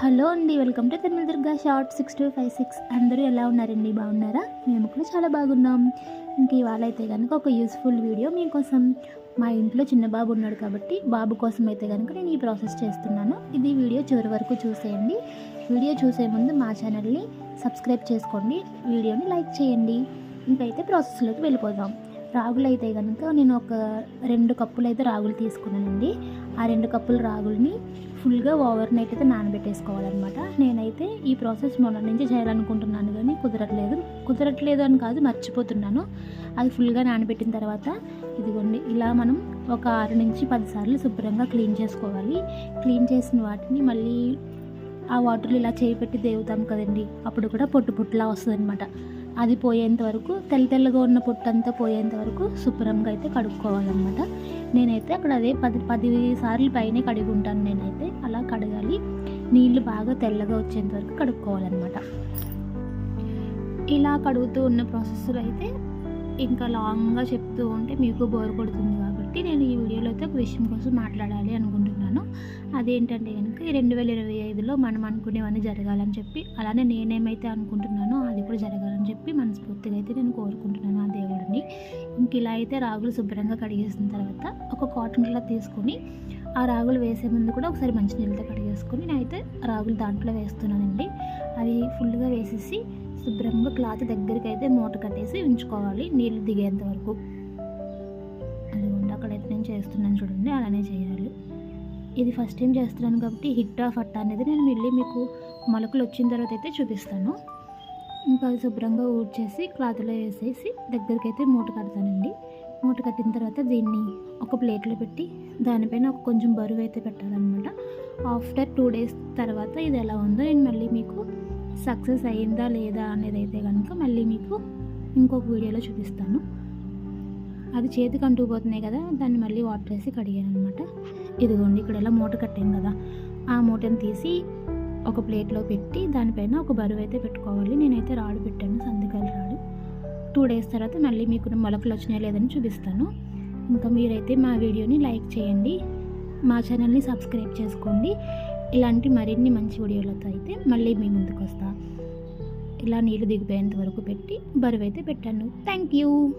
Hello అండి welcome to Tirumala Durga short six two five six. అందరూ ఎలా ఉన్నారండి? బాగున్నారా? మేము కూడా చాలా బాగున్నాం. ఇంక ఇవాళ అయితే కనుక ఒక యూస్ఫుల్ వీడియో మీకోసం మా ఇంట్లో చిన్న బాబు ఉన్నాడు కాబట్టి బాబు కోసం అయితే కనుక నేను ఈ ప్రాసెస్ చేస్తున్నాను. ఇది వీడియో చివరి వరకు చూసేయండి. వీడియో చూసే ముందు మా ఛానల్ని సబ్స్క్రైబ్ చేసుకోండి. వీడియోని లైక్ చేయండి. ఇంకైతే ప్రాసెస్లోకి వెళ్ళిపోదాం. రాగులు అయితే కనుక నేను ఒక రెండు కప్పులు అయితే రాగులు తీసుకున్నానండి. ఆ రెండు కప్పుల రాగుల్ని ఫుల్గా ఓవర్ నైట్ అయితే నానబెట్టేసుకోవాలన్నమాట. నేనైతే ఈ ప్రాసెస్ మొన్న నుంచి చేయాలనుకుంటున్నాను కానీ కుదరట్లేదు. కుదరట్లేదు అని కాదు మర్చిపోతున్నాను. అది ఫుల్గా నానబెట్టిన తర్వాత ఇదిగోండి ఇలా మనం ఒక ఆరు నుంచి పదిసార్లు శుభ్రంగా క్లీన్ చేసుకోవాలి. క్లీన్ చేసిన వాటిని మళ్ళీ ఆ వాటర్లు ఇలా చేయి పెట్టి దేవుతాం కదండి అప్పుడు కూడా పొట్టు పొట్టులా వస్తుంది అది పోయేంత వరకు తెల్ల తెల్లగా ఉన్న పొట్టంతా పోయేంత వరకు శుభ్రంగా అయితే కడుక్కోవాలన్నమాట. నేనైతే అక్కడ అదే పది పది సార్లు పైనే కడిగి ఉంటాను నేనైతే. అలా కడగాలి. నీళ్ళు బాగా తెల్లగా వచ్చేంత వరకు కడుక్కోవాలన్నమాట. ఇలా కడుగుతూ ఉన్న ప్రాసెస్లో అయితే ఇంకా లాంగ్గా చెప్తూ ఉంటే మీకు బోర్ కొడుతుంది కాబట్టి నేను ఈ వీడియోలో అయితే ఒక విషయం కోసం మాట్లాడాలి అనుకుంటున్నాను. అదేంటంటే కనుక ఈ రెండు వేల ఇరవై ఐదులో మనం అనుకునేవన్నీ జరగాలని చెప్పి అలానే నేనేమైతే అనుకుంటున్నానో అది కూడా జరగాలని చెప్పి మనస్ఫూర్తిగా అయితే నేను కోరుకుంటున్నాను ఆ దేవుడిని. ఇంక ఇలా అయితే రాగులు శుభ్రంగా కడిగేసిన తర్వాత ఒక కాటన్ క్లాత్ తీసుకొని ఆ రాగులు వేసే ముందు కూడా ఒకసారి మంచినీళ్ళతో కడిగేసుకొని నేనైతే రాగులు దాంట్లో వేస్తున్నానండి. అవి ఫుల్గా వేసేసి శుభ్రంగా క్లాత్ దగ్గరికి అయితే మూట కట్టేసి ఉంచుకోవాలి నీళ్ళు దిగేంత వరకు. చేస్తున్నాను చూడండి అలానే చేయాలి. ఇది ఫస్ట్ టైం చేస్తున్నాను కాబట్టి హిట్ ఆఫ్ అట్ట అనేది నేను మళ్ళీ మీకు మొలకలు వచ్చిన తర్వాత అయితే చూపిస్తాను. ఇంకా అది శుభ్రంగా ఊడ్చేసి క్లాత్లో వేసేసి దగ్గరికి అయితే మూట కడతానండి. మూట కట్టిన తర్వాత దీన్ని ఒక ప్లేట్లో పెట్టి దానిపైన ఒక కొంచెం బరువు అయితే పెట్టాలన్నమాట. ఆఫ్టర్ టూ డేస్ తర్వాత ఇది ఎలా ఉందో నేను మళ్ళీ మీకు సక్సెస్ అయిందా లేదా అనేది అయితే కనుక మళ్ళీ మీకు ఇంకొక వీడియోలో చూపిస్తాను. అది చేతికి అంటుకుపోతున్నాయి కదా దాన్ని మళ్ళీ వాటర్ వేసి కడిగాను అనమాట ఇదిగోండి ఇక్కడ ఎలా మూట కట్టాను కదా ఆ మూటను తీసి ఒక ప్లేట్లో పెట్టి దానిపైన ఒక బరువు అయితే పెట్టుకోవాలి. నేనైతే రాడు పెట్టాను సందికాయల రాడు. టూ డేస్ తర్వాత మళ్ళీ మీకు మొలకలు వచ్చినాయో లేదని చూపిస్తాను. ఇంకా మీరైతే మా వీడియోని లైక్ చేయండి మా ఛానల్ని సబ్స్క్రైబ్ చేసుకోండి. ఇలాంటి మరిన్ని మంచి వీడియోలతో అయితే మళ్ళీ మీ ముందుకు వస్తా. ఇలా నీళ్ళు దిగిపోయేంత వరకు పెట్టి బరువు అయితే పెట్టాను. Thank you.